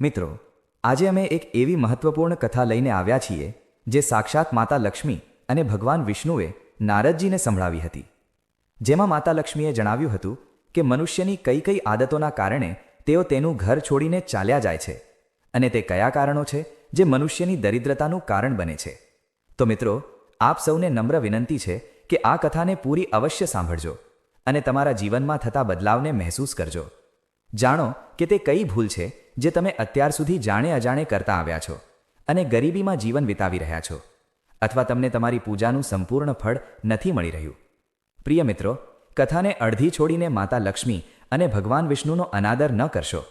મિત્રો, આજે અમે એક એવી મહત્વપૂર્ણ કથા લઈને આવ્યા છીએ, જે સાક્ષાત માતા લક્ષ્મી અને ભગવાન વિષ્ણુએ નારદજીને સંભળાવી હતી. જેમાં માતા લક્ષ્મીએ જણાવ્યું હતું કે મનુષ્યની કઈ કઈ આદતોના કારણે તેઓ તેનું ઘર છોડીને ચાલ્યા જાય છે અને તે કયા કારણો છે જે મનુષ્યની દરિદ્રતાનું કારણ બને છે. તો મિત્રો, આપ સૌને નમ્ર વિનંતી છે કે આ કથાને પૂરી અવશ્ય સાંભળજો અને તમારા જીવનમાં થતા બદલાવને મહેસૂસ કરજો. જાણો કે તે કઈ ભૂલ છે જે તમે અત્યાર સુધી જાણે અજાણે કરતા આવ્યા છો અને ગરીબીમાં જીવન વિતાવી રહ્યા છો. અથવા તમને તમારી પૂજાનું સંપૂર્ણ ફળ નથી મળી રહ્યું. પ્રિય મિત્રો, કથાને અડધી છોડીને માતા લક્ષ્મી અને ભગવાન વિષ્ણુનો અનાદર ન કરશો.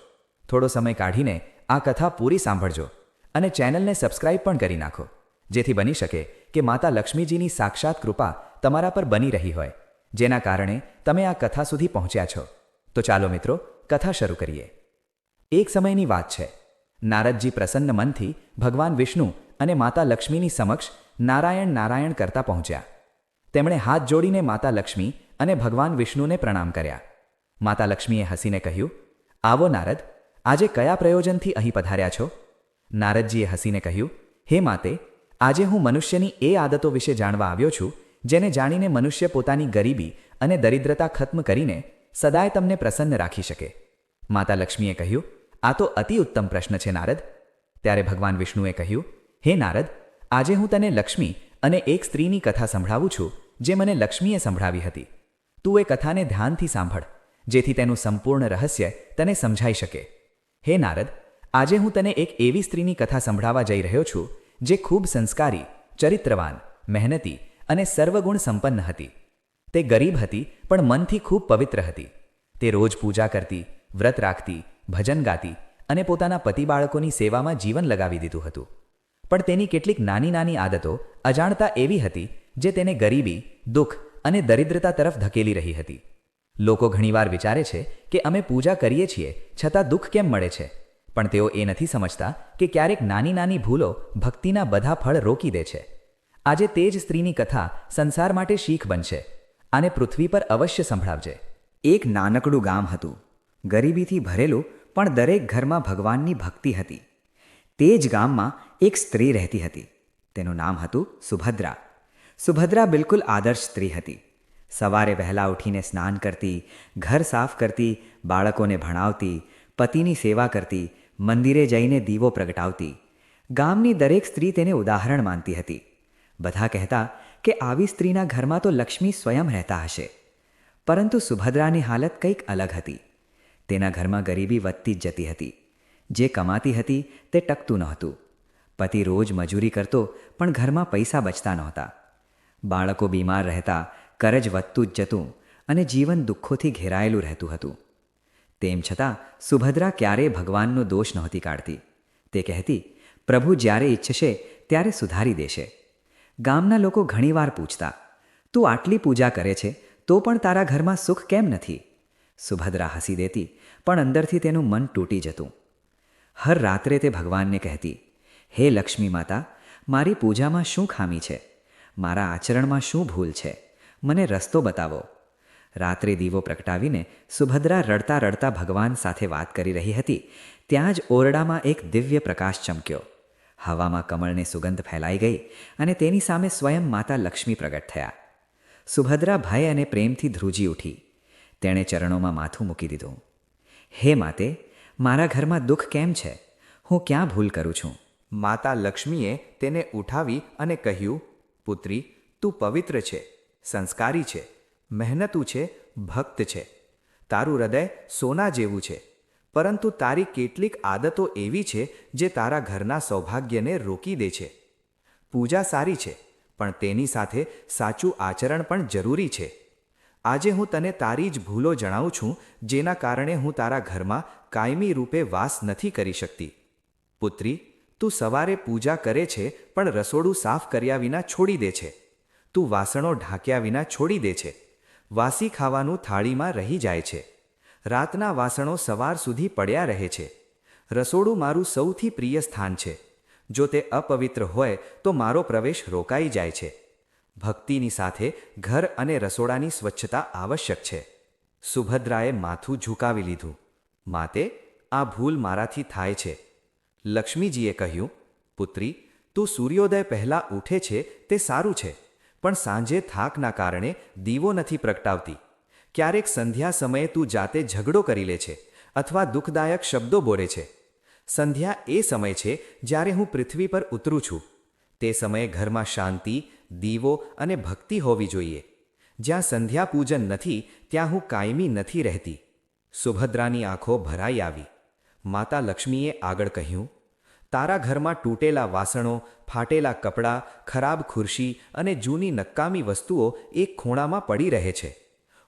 થોડો સમય કાઢીને આ કથા પૂરી સાંભળજો અને ચેનલને સબસ્ક્રાઇબ પણ કરી નાખો, જેથી બની શકે કે માતા લક્ષ્મીજીની સાક્ષાત કૃપા તમારા પર બની રહી હોય, જેના કારણે તમે આ કથા સુધી પહોંચ્યા છો. તો ચાલો મિત્રો, કથા શરૂ કરીએ. એક સમયની વાત છે. નારદજી પ્રસન્ન મનથી ભગવાન વિષ્ણુ અને માતા લક્ષ્મીની સમક્ષ નારાયણ નારાયણ કરતા પહોંચ્યા. તેમણે હાથ જોડીને માતા લક્ષ્મી અને ભગવાન વિષ્ણુને પ્રણામ કર્યા. માતા લક્ષ્મીએ હસીને કહ્યું, આવો નારદ, આજે કયા પ્રયોજનથી અહીં પધાર્યા છો? નારદજીએ હસીને કહ્યું, હે માતે, આજે હું મનુષ્યની એ આદતો વિશે જાણવા આવ્યો છું, જેને જાણીને મનુષ્ય પોતાની ગરીબી અને દરિદ્રતા ખત્મ કરીને સદાય તમને પ્રસન્ન રાખી શકે. માતા લક્ષ્મીએ કહ્યું આ તો અતિ ઉત્તમ પ્રશ્ન છે, નારદ. ત્યારે ભગવાન વિષ્ણુએ કહ્યું, હે નારદ, આજે હું તને લક્ષ્મી અને એક સ્ત્રીની કથા સંભળાવું છું, જે મને લક્ષ્મીએ સંભળાવી હતી. તું એ કથાને ધ્યાનથી સાંભળ, જેથી તેનું સંપૂર્ણ રહસ્ય તને સમજાઈ શકે. હે નારદ, આજે હું તને એક એવી સ્ત્રીની કથા સંભળાવા જઈ રહ્યો છું, જે ખૂબ સંસ્કારી, ચરિત્રવાન, મહેનતી અને સર્વગુણ સંપન્ન હતી. તે ગરીબ હતી, પણ મનથી ખૂબ પવિત્ર હતી. તે રોજ પૂજા કરતી વ્રત રાખતી, ભજન ગાતી અને પોતાના પતિ બાળકોની સેવામાં જીવન લગાવી દીધું હતું. પણ તેની કેટલીક નાની નાની આદતો અજાણતા એવી હતી જે તેને ગરીબી, દુઃખ અને દરિદ્રતા તરફ ધકેલી રહી હતી. લોકો ઘણીવાર વિચારે છે કે અમે પૂજા કરીએ છીએ છતાં દુઃખ કેમ મળે છે? પણ તેઓ એ નથી સમજતા કે ક્યારેક નાની નાની ભૂલો ભક્તિના બધા ફળ રોકી દે છે. આજે તે જ સ્ત્રીની કથા સંસાર માટે શીખ બનશે. આને પૃથ્વી પર અવશ્ય સંભળાવજે. એક નાનકડું ગામ હતું. ગરીબીથી ભરેલું પણ દરેક ઘરમાં ભગવાનની ભક્તિ હતી. તે જ ગામમાં એક સ્ત્રી રહેતી હતી. તેનું નામ હતું સુભદ્રા. સુભદ્રા બિલકુલ આદર્શ સ્ત્રી હતી. સવારે વહેલા ઉઠીને સ્નાન કરતી, ઘર સાફ કરતી, બાળકોને ભણાવતી, પતિની સેવા કરતી, મંદિરે જઈને દીવો પ્રગટાવતી. ગામની દરેક સ્ત્રી તેને ઉદાહરણ માનતી હતી. બધા કહેતા કે આવી સ્ત્રીના ઘરમાં તો લક્ષ્મી સ્વયં રહેતા હશે. પરંતુ સુભદ્રાની હાલત કંઈક અલગ હતી. તેના ઘરમાં ગરીબી વધતી જ જતી હતી. જે કમાતી હતી તે ટકતું નહોતું. પતિ રોજ મજૂરી કરતો પણ ઘરમાં પૈસા બચતા નહોતા. બાળકો બીમાર રહેતા, કરજ વધતું જ જતું અને જીવન દુઃખોથી ઘેરાયેલું રહેતું હતું. તેમ છતાં સુભદ્રા ક્યારેય ભગવાનનો દોષ નહોતી કાઢતી. તે કહેતી, પ્રભુ જ્યારે ઈચ્છશે ત્યારે સુધારી દેશે. ગામના લોકો ઘણીવાર પૂછતા, તું આટલી પૂજા કરે છે, તો પણ તારા ઘરમાં સુખ કેમ નથી? સુભદ્રા હસી દેતી, પણ અંદરથી તેનું મન તૂટી જતું. હર રાત્રે તે ભગવાનને કહેતી, હે લક્ષ્મી માતા, મારી પૂજામાં શું ખામી છે? મારા આચરણમાં શું ભૂલ છે? મને રસ્તો બતાવો. રાત્રે દીવો પ્રગટાવીને સુભદ્રા રડતા રડતા ભગવાન સાથે વાત કરી રહી હતી, ત્યાં જ ઓરડામાં એક દિવ્ય પ્રકાશ ચમક્યો. હવામાં કમળને સુગંધ ફેલાઈ ગઈ અને તેની સામે સ્વયં માતા લક્ષ્મી પ્રગટ થયા. સુભદ્રા ભય અને પ્રેમથી ધ્રુજી ઉઠી. તેણે ચરણોમાં માથું મૂકી દીધું. હે માતે, મારા ઘરમાં દુઃખ કેમ છે? હું ક્યાં ભૂલ કરું છું? માતા લક્ષ્મીએ તેને ઉઠાવી અને કહ્યું, પુત્રી, તું પવિત્ર છે, સંસ્કારી છે, મહેનતું છે, ભક્ત છે. તારું હૃદય સોના જેવું છે. પરંતુ તારી કેટલીક આદતો એવી છે જે તારા ઘરના સૌભાગ્યને રોકી દે છે. પૂજા સારી છે, પણ તેની સાથે સાચું આચરણ પણ જરૂરી છે. આજે હું તને તારી જ ભૂલો જણાવું છું, જેના કારણે હું તારા ઘરમાં કાયમી રૂપે વાસ નથી કરી શકતી. પુત્રી, તું સવારે પૂજા કરે છે, પણ રસોડું સાફ કર્યા વિના છોડી દે છે. તું વાસણો ઢાંક્યા વિના છોડી દે છે. વાસી ખાવાનું થાળીમાં રહી જાય છે. રાતના વાસણો સવાર સુધી પડ્યા રહે છે. રસોડું મારું સૌથી પ્રિય સ્થાન છે. જો તે અપવિત્ર હોય, તો મારો પ્રવેશ રોકાઈ જાય છે. ભક્તિની સાથે ઘર અને રસોડાની સ્વચ્છતા આવશ્યક છે. સુભદ્રાએ માથું ઝુકાવી લીધું. માતે, આ ભૂલ મારાથી થાય છે. લક્ષ્મીજીએ કહ્યું, પુત્રી, તું સૂર્યોદય પહેલાં ઉઠે છે તે સારું છે, પણ સાંજે થાકના કારણે દીવો નથી પ્રગટાવતી. ક્યારેક સંધ્યા સમયે તું જાતે ઝઘડો કરી લે છે અથવા દુઃખદાયક શબ્દો બોરે છે. સંધ્યા એ સમય છે જ્યારે હું પૃથ્વી પર ઉતરું છું. તે સમયે ઘરમાં શાંતિ દીવો અને ભક્તિ હોવી જોઈએ. જ્યાં સંધ્યા પૂજન નથી, ત્યાં હું કાયમી નથી રહેતી. સુભદ્રાની આંખો ભરાઈ આવી. માતા લક્ષ્મીએ આગળ કહ્યું, તારા ઘરમાં તૂટેલા વાસણો, ફાટેલા કપડાં, ખરાબ ખુરશી અને જૂની નકામી વસ્તુઓ એક ખૂણામાં પડી રહે છે.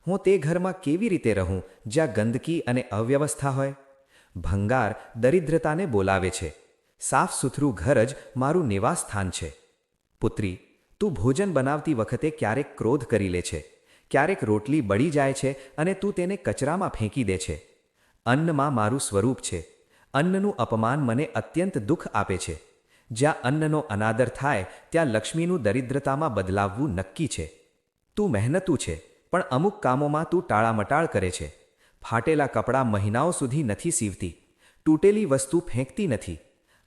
હું તે ઘરમાં કેવી રીતે રહું, જ્યાં ગંદકી અને અવ્યવસ્થા હોય ભંગાર દરિદ્રતાને બોલાવે છે. સાફ સુથરું ઘર જ મારું નિવાસ સ્થાન છે. પુત્રી તું ભોજન બનાવતી વખતે ક્યારેક ક્રોધ કરી લે છે. ક્યારેક રોટલી બળી જાય છે અને તું તેને કચરામાં ફેંકી દે છે. અન્નમાં મારું સ્વરૂપ છે. અન્નનું અપમાન મને અત્યંત દુઃખ આપે છે. જ્યાં અન્નનો અનાદર થાય, ત્યાં લક્ષ્મીનું દરિદ્રતામાં બદલાવવું નક્કી છે. તું મહેનતું છે, પણ અમુક કામોમાં તું ટાળામટાળ કરે છે. ફાટેલા કપડાં મહિનાઓ સુધી નથી સીવતી. તૂટેલી વસ્તુ ફેંકતી નથી.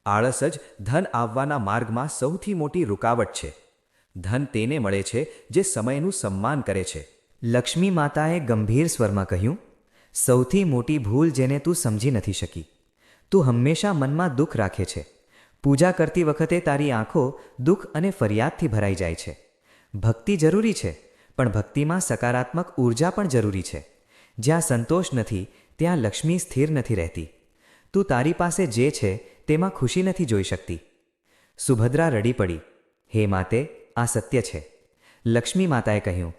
આળસ જ ધન આવવાના માર્ગમાં સૌથી મોટી રૂકાવટ છે. ધન તેને મળે છે જે સમયનું સન્માન કરે છે. લક્ષ્મી માતાએ ગંભીર સ્વરમાં કહ્યું, સૌથી મોટી ભૂલ જેને તું સમજી નથી શકી. તું હંમેશા મનમાં દુઃખ રાખે છે. પૂજા કરતી વખતે તારી આંખો દુઃખ અને ફરિયાદથી ભરાઈ જાય છે. ભક્તિ જરૂરી છે, પણ ભક્તિમાં સકારાત્મક ઊર્જા પણ જરૂરી છે. જ્યાં સંતોષ નથી, ત્યાં લક્ષ્મી સ્થિર નથી રહેતી. તું તારી પાસે જે છે, તેમાં ખુશી નથી જોઈ શકતી. સુભદ્રા રડી પડી. હે માતે આ સત્ય છે. લક્ષ્મી માતાએ કહ્યું,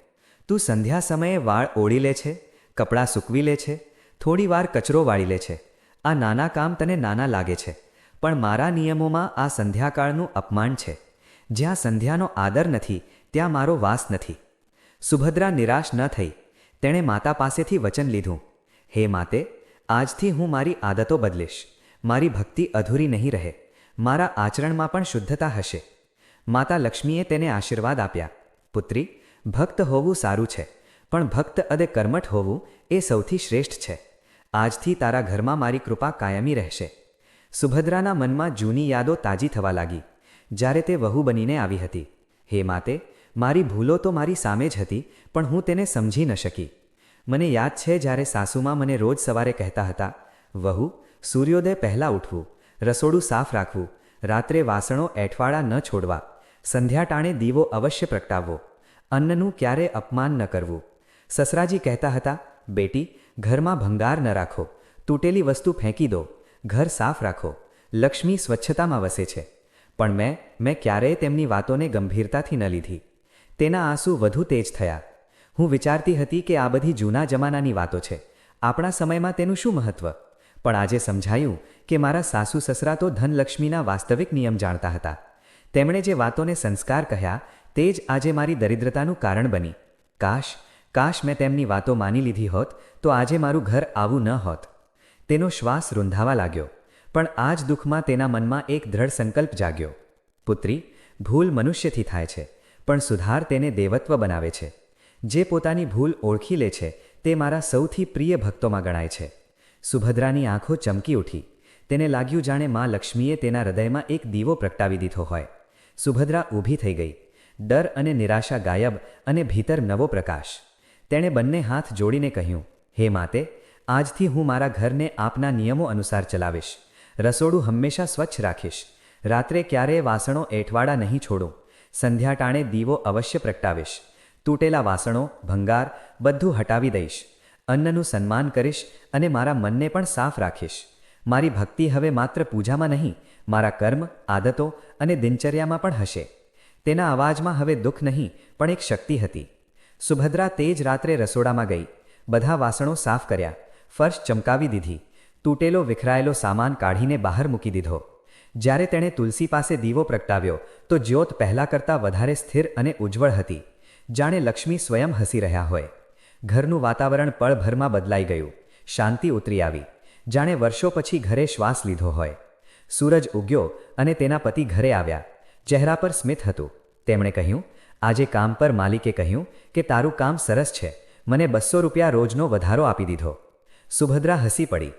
તું સંધ્યા સમયે વાળ ઓળી લે છે, કપડાં સૂકવી લે છે, થોડી વાર કચરો વાળી લે છે. આ નાના કામ તને નાના લાગે છે, પણ મારા નિયમોમાં આ સંધ્યાકાળનું અપમાન છે. જ્યાં સંધ્યાનો આદર નથી, ત્યાં મારો વાસ નથી. સુભદ્રા નિરાશ ન થઈ, તેણે માતા પાસેથી વચન લીધું. હે માતે, આજથી હું મારી આદતો બદલીશ. મારી ભક્તિ અધૂરી નહીં રહે. મારા આચરણમાં પણ શુદ્ધતા હશે. માતા લક્ષ્મીએ તેને આશીર્વાદ આપ્યા. પુત્રી, ભક્ત હોવું સારું છે, પણ ભક્ત અદે કર્મઠ હોવું એ સૌથી શ્રેષ્ઠ છે. આજથી તારા ઘરમાં મારી કૃપા કાયમી રહેશે. સુભદ્રાના મનમાં જૂની યાદો તાજી થવા લાગી. જ્યારે તે વહુ બનીને આવી હતી. હે માતે, મારી ભૂલો તો મારી સામે જ હતી, પણ હું તેને સમજી ન શકી. મને યાદ છે જ્યારે સાસુમાં મને રોજ સવારે કહેતા હતા, વહુ, સૂર્યોદય પહેલાં ઉઠવું, રસોડું સાફ રાખવું, રાત્રે વાસણો એઠવાડા ન છોડવા. સંધ્યા ટાણે દીવો અવશ્ય પ્રગટાવવો. અન્નનું ક્યારે અપમાન ન કરવું. સસરાજી કહેતા હતા, બેટી, ઘરમાં ભંગાર ન રાખો. તૂટેલી વસ્તુ ફેંકી દો. ઘર સાફ રાખો. લક્ષ્મી સ્વચ્છતામાં વસે છે. પણ મેં મેં ક્યારેય તેમની વાતોને ગંભીરતાથી ન લીધી. તેના આંસુ વધુ તેજ થયા. હું વિચારતી હતી કે આ બધી જૂના જમાનાની વાતો છે. આપણા સમયમાં તેનું શું મહત્વ? પણ આજે સમજાયું કે મારા સાસુ સસરા તો ધનલક્ષ્મીના વાસ્તવિક નિયમ જાણતા હતા. તેમણે જે વાતોને સંસ્કાર કહ્યા, તે જ આજે મારી દરિદ્રતાનું કારણ બની. કાશ કાશ મેં તેમની વાતો માની લીધી હોત, તો આજે મારું ઘર આવું ન હોત. તેનો શ્વાસ રૂંધાવા લાગ્યો, પણ આ જ દુઃખમાં તેના મનમાં એક દ્રઢ સંકલ્પ જાગ્યો. પુત્રી, ભૂલ મનુષ્યથી થાય છે, પણ સુધાર તેને દેવત્વ બનાવે છે. જે પોતાની ભૂલ ઓળખી લે છે, તે મારા સૌથી પ્રિય ભક્તોમાં ગણાય છે. સુભદ્રાની આંખો ચમકી ઉઠી. તેને લાગ્યું જાણે મા લક્ષ્મીએ તેના હૃદયમાં એક દીવો પ્રગટાવી દીધો હોય. સુભદ્રા ઊભી થઈ ગઈ. ડર અને નિરાશા ગાયબ અને ભીતર નવો પ્રકાશ. તેણે બંને હાથ જોડીને કહ્યું, હે માતે, આજથી હું મારા ઘરને આપના નિયમો અનુસાર ચલાવીશ. રસોડું હંમેશા સ્વચ્છ રાખીશ. રાત્રે ક્યારેય વાસણો એઠવાડા નહીં છોડું. સંધ્યા ટાણે દીવો અવશ્ય પ્રગટાવીશ. તૂટેલા વાસણો, ભંગાર બધું હટાવી દઈશ. અન્નનું સન્માન કરીશ અને મારા મનને પણ સાફ રાખીશ. મારી ભક્તિ હવે માત્ર પૂજામાં નહીં, મારા કર્મ, આદતો અને દિનચર્યામાં પણ હશે. તેના અવાજમાં હવે દુઃખ નહીં, પણ એક શક્તિ હતી. સુભદ્રા તે જ રાત્રે રસોડામાં ગઈ. બધા વાસણો સાફ કર્યા. ફર્શ ચમકાવી દીધી. તૂટેલો વિખરાયેલો સામાન કાઢીને બહાર મૂકી દીધો. જ્યારે તેણે તુલસી પાસે દીવો પ્રગટાવ્યો, તો જ્યોત પહેલા કરતાં વધારે સ્થિર અને ઉજ્જવળ હતી. જાણે લક્ષ્મી સ્વયં હસી રહ્યા હોય. ઘરનું વાતાવરણ પળભરમાં બદલાઈ ગયું. શાંતિ ઉતરી આવી. જાણે વર્ષો પછી ઘરે શ્વાસ લીધો હોય. સૂરજ ઉગ્યો અને તેના પતિ ઘરે આવ્યા. ચહેરા પર સ્મિત હતું. તેમણે કહ્યું, આજે કામ પર માલિકે કહ્યું કે તારું કામ સરસ છે. મને બસો રૂપિયા રોજનો વધારો આપી દીધો. સુભદ્રા હસી પડી.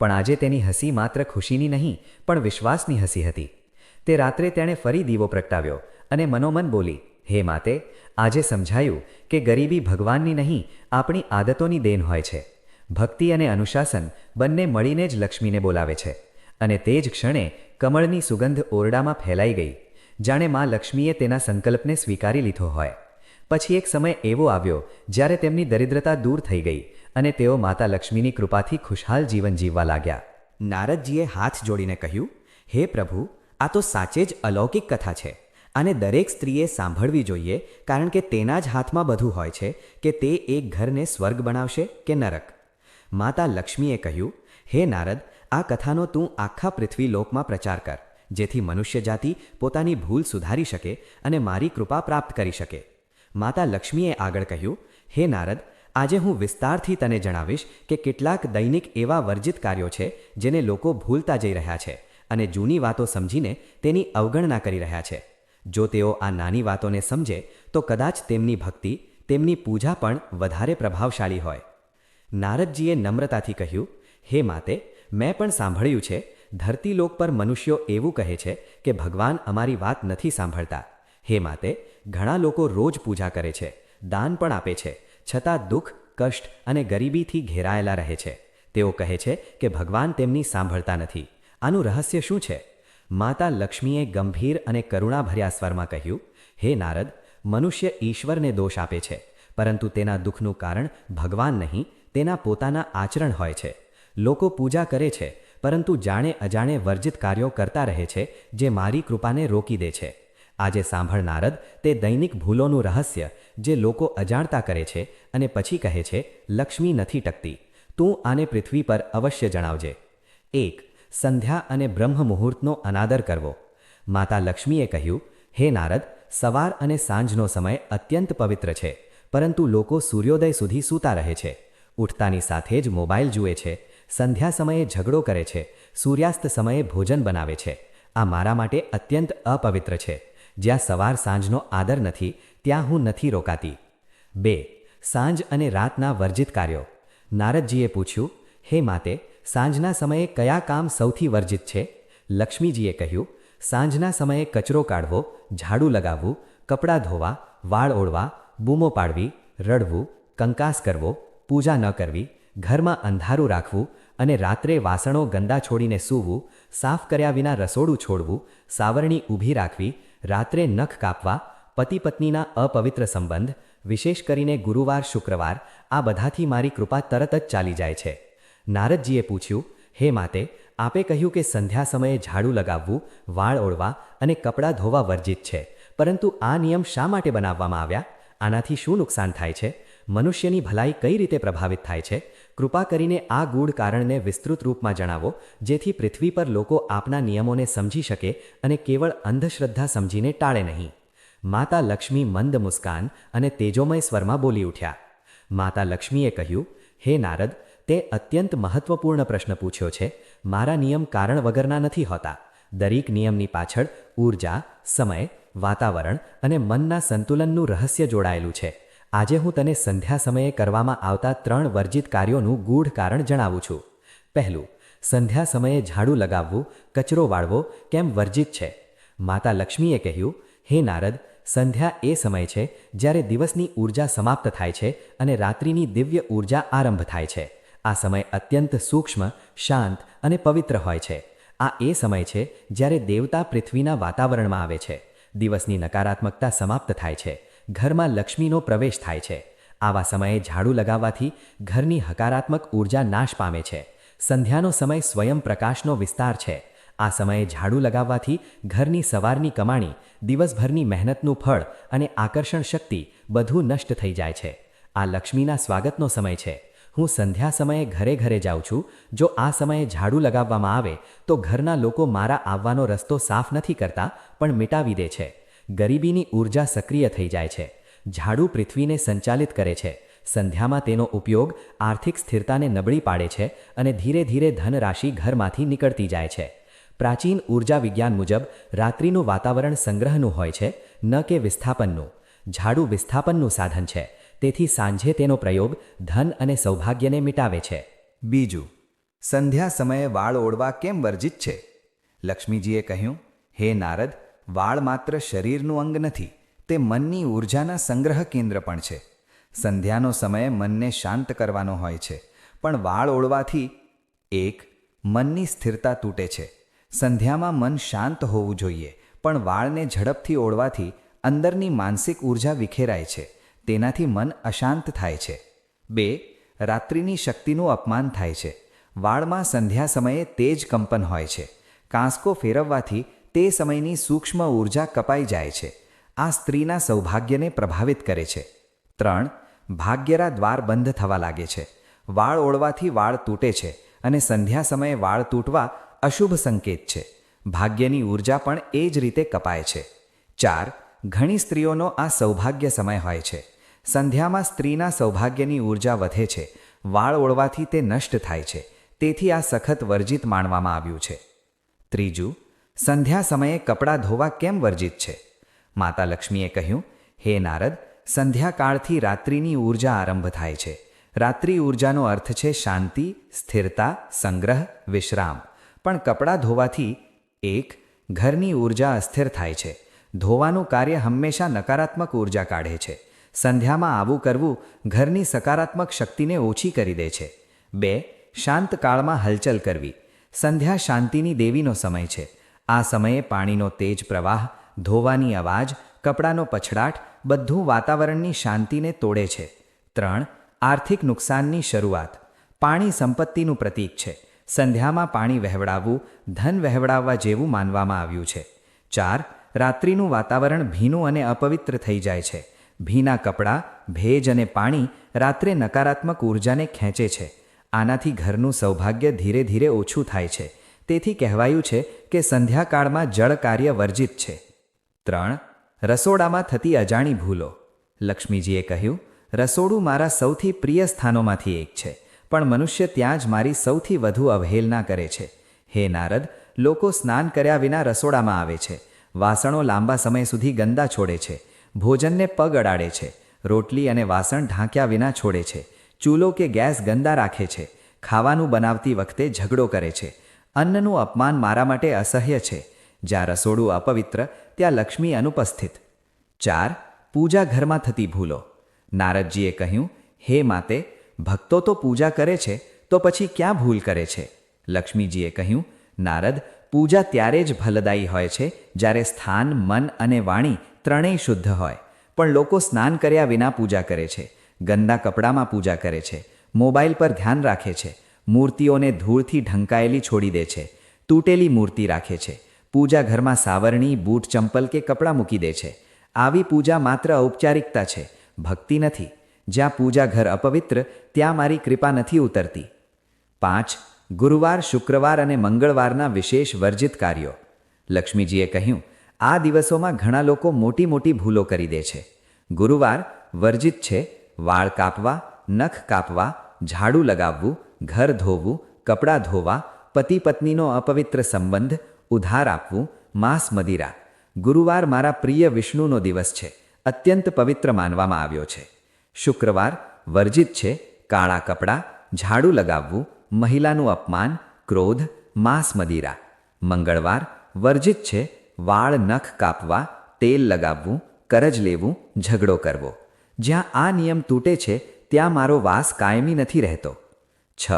પણ આજે તેની હસી માત્ર ખુશીની નહીં, પણ વિશ્વાસની હસી હતી. તે રાત્રે તેણે ફરી દીવો પ્રગટાવ્યો અને મનોમન બોલી, હે માતે, આજે સમજાયું કે ગરીબી ભગવાનની નહીં, આપણી આદતોની દેન હોય છે. ભક્તિ અને અનુશાસન બંને મળીને જ લક્ષ્મીને બોલાવે છે અને તે જ ક્ષણે કમળની સુગંધ ઓરડામાં ફેલાઈ ગઈ, જાણે માં લક્ષ્મીએ તેના સંકલ્પને સ્વીકારી લીધો હોય. પછી એક સમય એવો આવ્યો, જ્યારે તેમની દરિદ્રતા દૂર થઈ ગઈ અને તેઓ માતા લક્ષ્મીની કૃપાથી ખુશહાલ જીવન જીવવા લાગ્યા. નારદજીએ હાથ જોડીને કહ્યું, હે પ્રભુ, આ તો સાચે જ અલૌકિક કથા છે અને દરેક સ્ત્રીએ સાંભળવી જોઈએ કારણ કે તેના જ હાથમાં બધું હોય છે કે તે એક ઘરને સ્વર્ગ બનાવશે કે નરક. માતા લક્ષ્મીએ કહ્યું, હે નારદ, આ કથાનો તું આખા પૃથ્વી લોકમાં પ્રચાર કર, જેથી મનુષ્ય જાતિ પોતાની ભૂલ સુધારી શકે અને મારી કૃપા પ્રાપ્ત કરી શકે. માતા લક્ષ્મીએ આગળ કહ્યું, હે નારદ, આજે હું વિસ્તારથી તને જણાવીશ કે કેટલાક દૈનિક એવા વર્જિત કાર્યો છે જેને લોકો ભૂલતા જઈ રહ્યા છે અને જૂની વાતો સમજીને તેની અવગણના કરી રહ્યા છે. જો તેઓ આ નાની વાતોને સમજે, તો કદાચ તેમની ભક્તિ, તેમની પૂજા પણ વધારે પ્રભાવશાળી હોય. નારદજીએ નમ્રતાથી કહ્યું, હે માતે, મેં પણ સાંભળ્યું છે, ધરતીલોક પર મનુષ્યો એવું કહે છે કે ભગવાન અમારી વાત નથી સાંભળતા. હે માતે, ઘણા લોકો રોજ પૂજા કરે છે, દાન પણ આપે છે, છતાં દુઃખ, કષ્ટ અને ગરીબીથી ઘેરાયેલા રહે છે. તેઓ કહે છે કે ભગવાન તેમની સાંભળતા નથી. આનું રહસ્ય શું છે? માતા લક્ષ્મીએ ગંભીર અને કરુણાભર્યા સ્વરમાં કહ્યું, હે નારદ, મનુષ્ય ઈશ્વરને દોષ આપે છે, પરંતુ તેના દુઃખનું કારણ ભગવાન નહીં તેના પોતાના આચરણ હોય છે. લોકો પૂજા કરે છે, પરંતુ જાણે અજાણે વર્જિત કાર્યો કરતા રહે છે, જે મારી કૃપાને રોકી દે છે. આજે સાંભળ નારદ, તે દૈનિક ભૂલોનું રહસ્ય, જે લોકો અજાણતા કરે છે અને પછી કહે છે, લક્ષ્મી નથી ટકતી. તું આને પૃથ્વી પર અવશ્ય જણાવજે. એક, સંધ્યા અને બ્રહ્મ મુહૂર્તનો અનાદર કરવો. માતા લક્ષ્મીએ કહ્યું, હે નારદ, સવાર અને સાંજનો સમય અત્યંત પવિત્ર છે, પરંતુ લોકો સૂર્યોદય સુધી સૂતા રહે છે. ઉઠતાની સાથે જ મોબાઈલ જુએ છે. સંધ્યા સમયે ઝઘડો કરે છે. સૂર્યાસ્ત સમયે ભોજન બનાવે છે. આ મારા માટે અત્યંત અપવિત્ર છે. જ્યાં સવાર સાંજનો આદર નથી, ત્યાં હું નથી રોકાતી. બે, સાંજ અને રાતના વર્જિત કાર્યો. નારદજીએ પૂછ્યું, હે માતે, સાંજના સમયે કયા કામ સૌથી વર્જિત છે? લક્ષ્મીજીએ કહ્યું, સાંજના સમયે કચરો કાઢવો, ઝાડુ લગાવવું, કપડાં ધોવા, વાળ ઓળવા, બૂમો પાડવી, રડવું, કંકાસ કરવો પૂજા ન કરવી, ઘરમાં અંધારું રાખવું અને રાત્રે વાસણો ગંદા છોડીને સૂવું, સાફ કર્યા વિના રસોડું છોડવું, સાવરણી ઊભી રાખવી, રાત્રે નખ કાપવા, પતિ પત્નીના અપવિત્ર સંબંધ, વિશેષ કરીને ગુરુવાર, શુક્રવાર, આ બધાથી મારી કૃપા તરત જ ચાલી જાય છે. નારદજીએ પૂછ્યું, હે માતે, આપે કહ્યું કે સંધ્યા સમયે ઝાડુ લગાવવું, વાળ ઓળવા અને કપડાં ધોવા વર્જિત છે, પરંતુ આ નિયમ શા માટે બનાવવામાં આવ્યા? આનાથી શું નુકસાન થાય છે? મનુષ્યની ભલાઈ કઈ રીતે પ્રભાવિત થાય છે? કૃપા કરીને આ ગૂઢ કારણને વિસ્તૃત રૂપમાં જણાવો, જેથી પૃથ્વી પર લોકો આપના નિયમોને સમજી શકે અને કેવળ અંધશ્રદ્ધા સમજીને ટાળે નહીં. માતા લક્ષ્મી મંદ મુસ્કાન અને તેજોમય સ્વરમાં બોલી ઉઠ્યા. માતા લક્ષ્મીએ કહ્યું, હે નારદ, તે અત્યંત મહત્વપૂર્ણ પ્રશ્ન પૂછ્યો છે. મારા નિયમ કારણ વગરના નથી હોતા. દરેક નિયમની પાછળ ઊર્જા, સમય, વાતાવરણ અને મનના સંતુલનનું રહસ્ય જોડાયેલું છે. આજે હું તને સંધ્યા સમયે કરવામાં આવતા ત્રણ વર્જિત કાર્યોનું ગૂઢ કારણ જણાવું છું. પહેલું, સંધ્યા સમયે ઝાડુ લગાવવું, કચરો વાળવો કેમ વર્જિત છે? માતા લક્ષ્મીએ કહ્યું, હે નારદ, સંધ્યા એ સમય છે જ્યારે દિવસની ઊર્જા સમાપ્ત થાય છે અને રાત્રિની દિવ્ય ઊર્જા આરંભ થાય છે. આ સમય અત્યંત સૂક્ષ્મ, શાંત અને પવિત્ર હોય છે. આ એ સમય છે જ્યારે દેવતા પૃથ્વીના વાતાવરણમાં આવે છે. દિવસની નકારાત્મકતા સમાપ્ત થાય છે. ઘરમાં લક્ષ્મીનો પ્રવેશ થાય છે. આવા સમયે ઝાડુ લગાવવાથી ઘરની હકારાત્મક ઊર્જા નાશ પામે છે. સંધ્યાનો સમય સ્વયં પ્રકાશનો વિસ્તાર છે. આ સમયે ઝાડુ લગાવવાથી ઘરની સવારની કમાણી, દિવસભરની મહેનતનું ફળ અને આકર્ષણ શક્તિ બધું નષ્ટ થઈ જાય છે. આ લક્ષ્મીના સ્વાગતનો સમય છે. હું સંધ્યા સમયે ઘરે ઘરે જાઉં છું. જો આ સમયે ઝાડુ લગાવવામાં આવે, તો ઘરના લોકો મારા આવવાનો રસ્તો સાફ નથી કરતા, પણ મિટાવી દે છે. ગરીબીની ઊર્જા સક્રિય થઈ જાય છે. ઝાડુ પૃથ્વીને સંચાલિત કરે છે. સંધ્યામાં તેનો ઉપયોગ આર્થિક સ્થિરતાને નબળી પાડે છે અને ધીરે ધીરે ધનરાશિ ઘરમાંથી નીકળતી જાય છે. પ્રાચીન ઊર્જા વિજ્ઞાન મુજબ, રાત્રિનું વાતાવરણ સંગ્રહનું હોય છે, ન કે વિસ્થાપનનું. ઝાડુ વિસ્થાપનનું સાધન છે, તેથી સાંજે તેનો પ્રયોગ ધન અને સૌભાગ્યને મિટાવે છે. બીજું, સંધ્યા સમયે વાળ ઓળવા કેમ વર્જિત છે? લક્ષ્મીજીએ કહ્યું, હે નારદ વાળ માત્ર શરીરનું અંગ નથી, તે મનની ઊર્જાના સંગ્રહ કેન્દ્ર પણ છે. સંધ્યાનો સમય મનને શાંત કરવાનો હોય છે, પણ વાળ ઓળવાથી એક, મનની સ્થિરતા તૂટે છે. સંધ્યામાં મન શાંત હોવું જોઈએ, પણ વાળને ઝડપથી ઓળવાથી અંદરની માનસિક ઊર્જા વિખેરાય છે, તેનાથી મન અશાંત થાય છે. બે, રાત્રિની શક્તિનું અપમાન થાય છે. વાળમાં સંધ્યા સમયે તેજ કંપન હોય છે. કાંસકો ફેરવવાથી તે સમયની સૂક્ષ્મ ઊર્જા કપાઈ જાય છે. આ સ્ત્રીના સૌભાગ્યને પ્રભાવિત કરે છે. ત્રણ, ભાગ્યરા દ્વાર બંધ થવા લાગે છે. વાળ ઓળવાથી વાળ તૂટે છે અને સંધ્યા સમયે વાળ તૂટવા અશુભ સંકેત છે. ભાગ્યની ઊર્જા પણ એ જ રીતે કપાય છે. ચાર, ઘણી સ્ત્રીઓનો આ સૌભાગ્ય સમય હોય છે. સંધ્યામાં સ્ત્રીના સૌભાગ્યની ઊર્જા વધે છે. વાળ ઓળવાથી તે નષ્ટ થાય છે. તેથી આ સખત વર્જિત માનવામાં આવ્યું છે. ત્રીજું સંધ્યા સમયે કપડાં ધોવા કેમ વર્જિત છે? માતા લક્ષ્મીએ કહ્યું, હે નારદ, સંધ્યાકાળથી રાત્રિની ઊર્જા આરંભ થાય છે. રાત્રિ ઊર્જાનો અર્થ છે શાંતિ, સ્થિરતા, સંગ્રહ, વિશ્રામ. પણ કપડાં ધોવાથી, એક, ઘરની ઊર્જા અસ્થિર થાય છે. ધોવાનું કાર્ય હંમેશા નકારાત્મક ઊર્જા કાઢે છે. સંધ્યામાં આવું કરવું ઘરની સકારાત્મક શક્તિને ઓછી કરી દે છે. બે, શાંત કાળમાં હલચલ કરવી. સંધ્યા શાંતિની દેવીનો સમય છે. આ સમયે પાણીનો તેજ પ્રવાહ, ધોવાની અવાજ, કપડાંનો પછડાટ બધું વાતાવરણની શાંતિને તોડે છે. ત્રણ, આર્થિક નુકસાનની શરૂઆત. પાણી સંપત્તિનું પ્રતીક છે. સંધ્યામાં પાણી વહેવડાવવું, ધન વહેવડાવવા જેવું માનવામાં આવ્યું છે. ચાર, રાત્રિનું વાતાવરણ ભીનું અને અપવિત્ર થઈ જાય છે. ભીના કપડાં, ભેજ અને પાણી રાત્રે નકારાત્મક ઊર્જાને ખેંચે છે. આનાથી ઘરનું સૌભાગ્ય ધીરે ધીરે ઓછું થાય છે. તેથી કહેવાયું છે કે સંધ્યાકાળમાં જળ કાર્ય વર્જિત છે. ત્રણ, રસોડામાં થતી અજાણી ભૂલો. લક્ષ્મીજીએ કહ્યું, રસોડું મારા સૌથી પ્રિય સ્થાનોમાંથી એક છે, પણ મનુષ્ય ત્યાં જ મારી સૌથી વધુ અવહેલના કરે છે. હે નારદ, લોકો સ્નાન કર્યા વિના રસોડામાં આવે છે. વાસણો લાંબા સમય સુધી ગંદા છોડે છે. ભોજનને પગ અડાડે છે. રોટલી અને વાસણ ઢાંક્યા વિના છોડે છે. ચૂલો કે ગેસ ગંદા રાખે છે. ખાવાનું બનાવતી વખતે ઝઘડો કરે છે. અન્નનું અપમાન મારા માટે અસહ્ય છે. જ્યાં રસોડું અપવિત્ર, ત્યાં લક્ષ્મી અનુપસ્થિત. ચાર, પૂજા ઘરમાં થતી ભૂલો. નારદજીએ કહ્યું, હે માતે, ભક્તો તો પૂજા કરે છે, તો પછી ક્યાં ભૂલ કરે છે? લક્ષ્મીજીએ કહ્યું, નારદ, પૂજા ત્યારે જ ફલદાયી હોય છે, જ્યારે સ્થાન, મન અને વાણી ત્રણેય શુદ્ધ હોય. પણ લોકો સ્નાન કર્યા વિના પૂજા કરે છે, ગંદા કપડામાં પૂજા કરે છે, મોબાઈલ પર ધ્યાન રાખે છે મૂર્તિઓને ધૂળથી ઢંકાયેલી છોડી દે છે. તૂટેલી મૂર્તિ રાખે છે. પૂજા ઘરમાં સાવરણી, બૂટ, ચંપલ કે કપડાં મૂકી દે છે. આવી પૂજા માત્ર ઔપચારિકતા છે. ભક્તિ નથી. જ્યાં પૂજા ઘર અપવિત્ર, ત્યાં મારી કૃપા નથી ઉતરતી. પાંચ. ગુરુવાર, શુક્રવાર અને મંગળવારના વિશેષ વર્જિત કાર્યો. લક્ષ્મીજીએ કહ્યું, આ દિવસોમાં ઘણા લોકો મોટી મોટી ભૂલો કરી દે છે. ગુરુવાર વર્જિત છે. વાળ કાપવા, નખ કાપવા ઝાડુ લગાવવું, ઘર ધોવું, કપડાં ધોવા પતિ પત્નીનો અપવિત્ર સંબંધ, ઉધાર આપવું, માંસ મદિરા. ગુરુવાર મારા પ્રિય વિષ્ણુનો દિવસ છે. અત્યંત પવિત્ર માનવામાં આવ્યો છે. શુક્રવાર વર્જિત છે, કાળા કપડાં, ઝાડુ લગાવવું, મહિલાનું અપમાન, ક્રોધ, માંસ મદિરા. મંગળવાર વર્જિત છે, વાળ નખ કાપવા, તેલ લગાવવું, કરજ લેવું, ઝઘડો કરવો. જ્યાં આ નિયમ તૂટે છે ત્યાં મારો વાસ કાયમી નથી રહેતો. છ,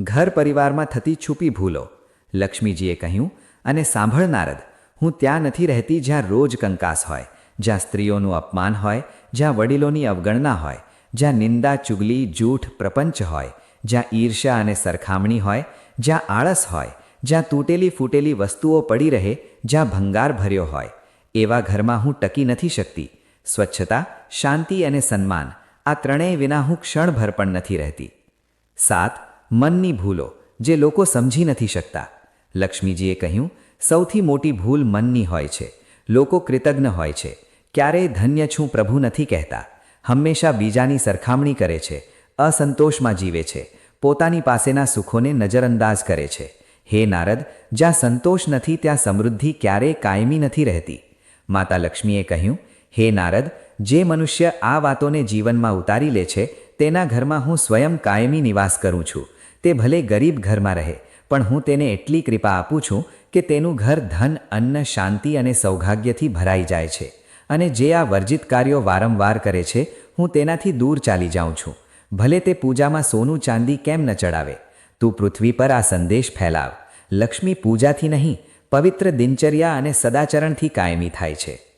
ઘર પરિવારમાં થતી છુપી ભૂલો. લક્ષ્મીજીએ કહ્યું, અને સાંભળ નારદ, હું ત્યાં નથી રહેતી જ્યાં રોજ કંકાસ હોય, જ્યાં સ્ત્રીઓનું અપમાન હોય, જ્યાં વડીલોની અવગણના હોય, જ્યાં નિંદા, ચુગલી, જૂઠ, પ્રપંચ હોય, જ્યાં ઈર્ષ્યા અને સરખામણી હોય, જ્યાં આળસ હોય, જ્યાં તૂટેલી ફૂટેલી વસ્તુઓ પડી રહે, જ્યાં ભંગાર ભર્યો હોય. એવા ઘરમાં હું ટકી નથી શકતી. સ્વચ્છતા, શાંતિ અને સન્માન આ ત્રણેય વિના હું ક્ષણભર પણ નથી રહેતી. સાત, મનની ભૂલો, જે લોકો સમજી નથી શકતા. લક્ષ્મીજીએ કહ્યું, સૌથી મોટી ભૂલ મનની હોય છે. લોકો કૃતજ્ઞ હોય છે. ક્યારેય ધન્ય છું પ્રભુ નથી કહેતા. હંમેશા બીજાની સરખામણી કરે છે. અસંતોષમાં જીવે છે. પોતાની પાસેના સુખોને નજરઅંદાજ કરે છે. હે નારદ, જ્યાં સંતોષ નથી ત્યાં સમૃદ્ધિ ક્યારેય કાયમી નથી રહેતી. માતા લક્ષ્મીએ કહ્યું, હે નારદ જે મનુષ્ય આ વાતોને જીવનમાં ઉતારી લે છે, તેના ઘરમાં હું સ્વયં કાયમી નિવાસ કરું છું. તે ભલે ગરીબ ઘરમાં રહે, પણ હું તેને એટલી કૃપા આપું છું કે તેનું ઘર ધન, અન્ન, શાંતિ અને સૌભાગ્યથી ભરાઈ જાય છે. અને જે આ વર્જિત કાર્યો વારંવાર કરે છે, હું તેનાથી દૂર ચાલી જાઉં છું. ભલે તે પૂજામાં સોનું ચાંદી કેમ ન ચડાવે? તું પૃથ્વી પર આ સંદેશ ફેલાવ. લક્ષ્મી પૂજાથી નહીં, પવિત્ર દિનચર્યા અને સદાચરણથી કાયમી થાય છે.